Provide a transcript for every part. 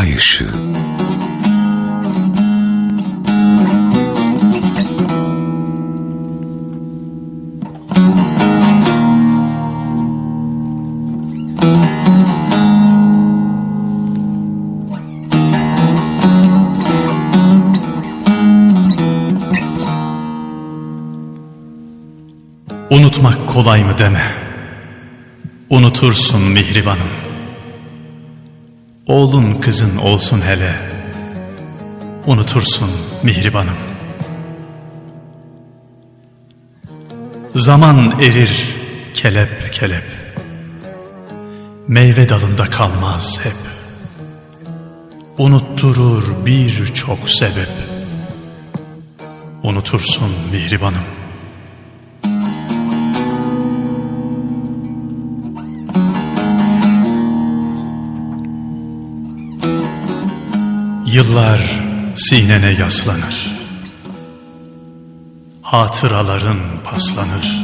ay ışığı. Unutmak kolay mı deme. Unutursun mihribanım. Oğlun kızın olsun hele. Unutursun mihribanım. Zaman erir kelep kelep. Meyve dalında kalmaz hep. Unutturur birçok sebep. Unutursun mihribanım. Yıllar sinene yaslanır. Hatıraların paslanır.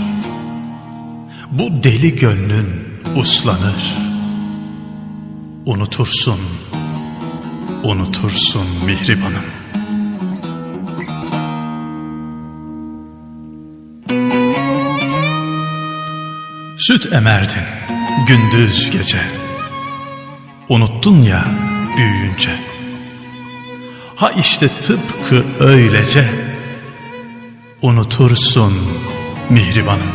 Bu deli gönlün uslanır. Unutursun, unutursun mihribanım. Süt emerdin gündüz gece. Unuttun ya büyüyünce. Ha işte tıpkı öylece unutursun mihribanım.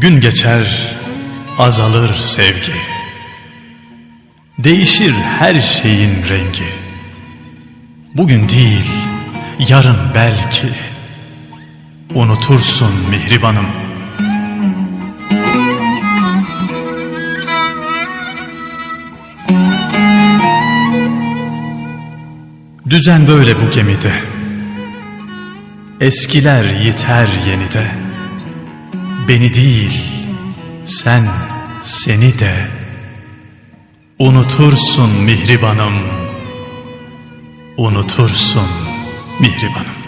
Gün geçer, azalır sevgi. Değişir her şeyin rengi. Bugün değil, yarın belki unutursun mihribanım. Düzen böyle bu gemide. Eskiler yiter yenide. Beni değil, sen seni de unutursun mihribanım. Unutursun mihribanım.